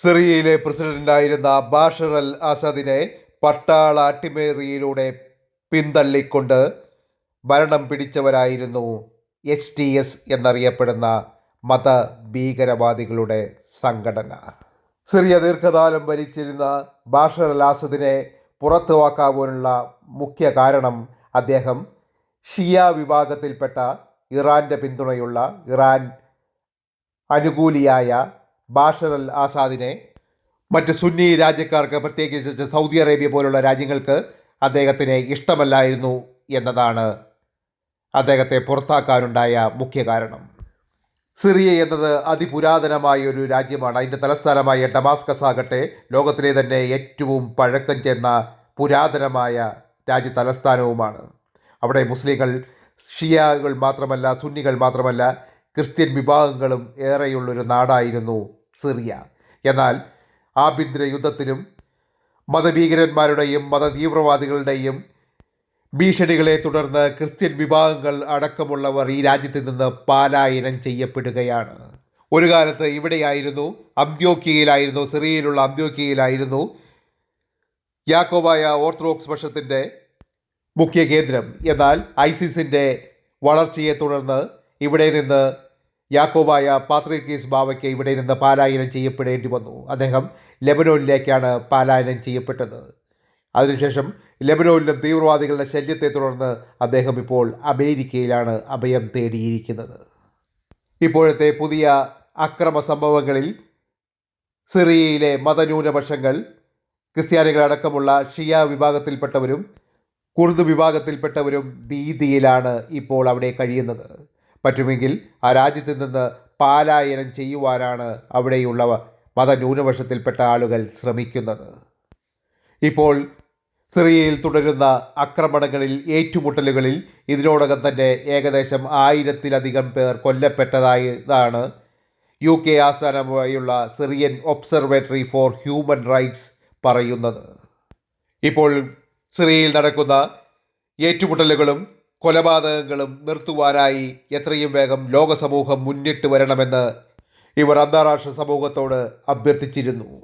സിറിയയിലെ പ്രസിഡന്റായിരുന്ന Bashar al അസദിനെ പട്ടാള അട്ടിമേറിയിലൂടെ പിന്തള്ളിക്കൊണ്ട് ഭരണം പിടിച്ചവരായിരുന്നു എസ് ടി എസ് എന്നറിയപ്പെടുന്ന മത ഭീകരവാദികളുടെ സംഘടന. സിറിയ ദീർഘകാലം ഭരിച്ചിരുന്ന ബാഷർ അൽ അസദിനെ പുറത്തുവാക്കാനുള്ള മുഖ്യ കാരണം അദ്ദേഹം ഷിയ വിഭാഗത്തിൽപ്പെട്ട ഇറാന്റെ പിന്തുണയുള്ള ഇറാൻ അനുകൂലിയായ ബാഷർ അൽ ആസാദിനെ മറ്റ് സുന്നി രാജ്യക്കാർക്ക് പ്രത്യേകിച്ച് സൗദി അറേബ്യ പോലുള്ള രാജ്യങ്ങൾക്ക് അദ്ദേഹത്തിന് ഇഷ്ടമല്ലായിരുന്നു എന്നതാണ് അദ്ദേഹത്തെ പുറത്താക്കാനുണ്ടായ മുഖ്യ കാരണം. സിറിയ എന്നത് അതിപുരാതനമായ ഒരു രാജ്യമാണ്. അതിന്റെ തലസ്ഥാനമായ ഡമാസ്കസ് ആകട്ടെ ലോകത്തിലെ തന്നെ ഏറ്റവും പഴക്കം ചെന്ന പുരാതനമായ രാജ്യ തലസ്ഥാനവുമാണ് അവിടെ മുസ്ലിങ്ങൾ ഷിയാകൾ മാത്രമല്ല സുന്നികൾ മാത്രമല്ല ക്രിസ്ത്യൻ വിഭാഗങ്ങളും ഏറെയുള്ളൊരു നാടായിരുന്നു സിറിയ. എന്നാൽ ആഭ്യന്തര യുദ്ധത്തിനും മതഭീകരന്മാരുടെയും മതതീവ്രവാദികളുടെയും ഭീഷണികളെ തുടർന്ന് ക്രിസ്ത്യൻ വിഭാഗങ്ങൾ അടക്കമുള്ളവർ ഈ രാജ്യത്ത് നിന്ന് പാലായനം ചെയ്യപ്പെടുകയാണ്. ഒരു കാലത്ത് ഇവിടെയായിരുന്നു അന്ത്യോക്കിയയിലായിരുന്നു സിറിയയിലുള്ള അന്ത്യോക്കിയയിലായിരുന്നു യാക്കോബായ ഓർത്തഡോക്സ് പക്ഷത്തിന്റെ മുഖ്യ കേന്ദ്രം എന്നാൽ ഐസിസിന്റെ വളർച്ചയെ തുടർന്ന് ഇവിടെ നിന്ന് യാക്കോബായ പാത്രികീസ് ബാവയ്ക്ക് ഇവിടെ നിന്ന് പാലായനം ചെയ്യപ്പെടേണ്ടി വന്നു. അദ്ദേഹം ലെബനോനിലേക്കാണ് പാലായനം ചെയ്യപ്പെട്ടത്. അതിനുശേഷം ലെബനോനിലും തീവ്രവാദികളുടെ ശല്യത്തെ തുടർന്ന് അദ്ദേഹം ഇപ്പോൾ അമേരിക്കയിലാണ് അഭയം തേടിയിരിക്കുന്നത്. ഇപ്പോഴത്തെ പുതിയ അക്രമ സംഭവങ്ങളിൽ സിറിയയിലെ മതന്യൂനപക്ഷങ്ങൾ ക്രിസ്ത്യാനികളടക്കമുള്ള ഷിയ വിഭാഗത്തിൽപ്പെട്ടവരും കുർദ് വിഭാഗത്തിൽപ്പെട്ടവരും ഭീതിയിലാണ് ഇപ്പോൾ അവിടെ കഴിയുന്നത്. പറ്റുമെങ്കിൽ ആ രാജ്യത്ത് നിന്ന് പാലായനം ചെയ്യുവാനാണ് അവിടെയുള്ള മതന്യൂനപക്ഷത്തിൽപ്പെട്ട ആളുകൾ ശ്രമിക്കുന്നത്. ഇപ്പോൾ സിറിയയിൽ തുടരുന്ന ആക്രമണങ്ങളിൽ ഏറ്റുമുട്ടലുകളിൽ ഇതിനോടകം തന്നെ ഏകദേശം ആയിരത്തിലധികം പേർ കൊല്ലപ്പെട്ടതായതാണ് യു കെ ആസ്ഥാനമായുള്ള Syrian observatory for human rights പറയുന്നത്. ഇപ്പോൾ സിറിയയിൽ നടക്കുന്ന ഏറ്റുമുട്ടലുകളും കൊലപാതകങ്ങളും നിർത്തുവാനായി എത്രയും വേഗം ലോകസമൂഹം മുന്നിട്ട് വരണമെന്ന് ഇവർ അന്താരാഷ്ട്ര സമൂഹത്തോട് അഭ്യർത്ഥിച്ചിരുന്നു.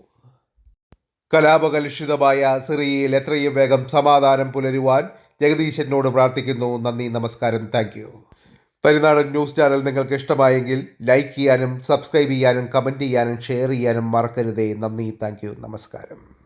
കലാപകലുഷിതമായ സിറിയയിൽ എത്രയും വേഗം സമാധാനം പുലരുവാൻ ജഗദീശനോട് പ്രാർത്ഥിക്കുന്നു. നന്ദി നമസ്കാരം. Thank you. തരിനാടൻ ന്യൂസ് ചാനൽ നിങ്ങൾക്ക് ഇഷ്ടമായെങ്കിൽ ലൈക്ക് ചെയ്യാനും സബ്സ്ക്രൈബ് ചെയ്യാനും കമന്റ് ചെയ്യാനും ഷെയർ ചെയ്യാനും മറക്കരുതേ. നന്ദി താങ്ക് നമസ്കാരം.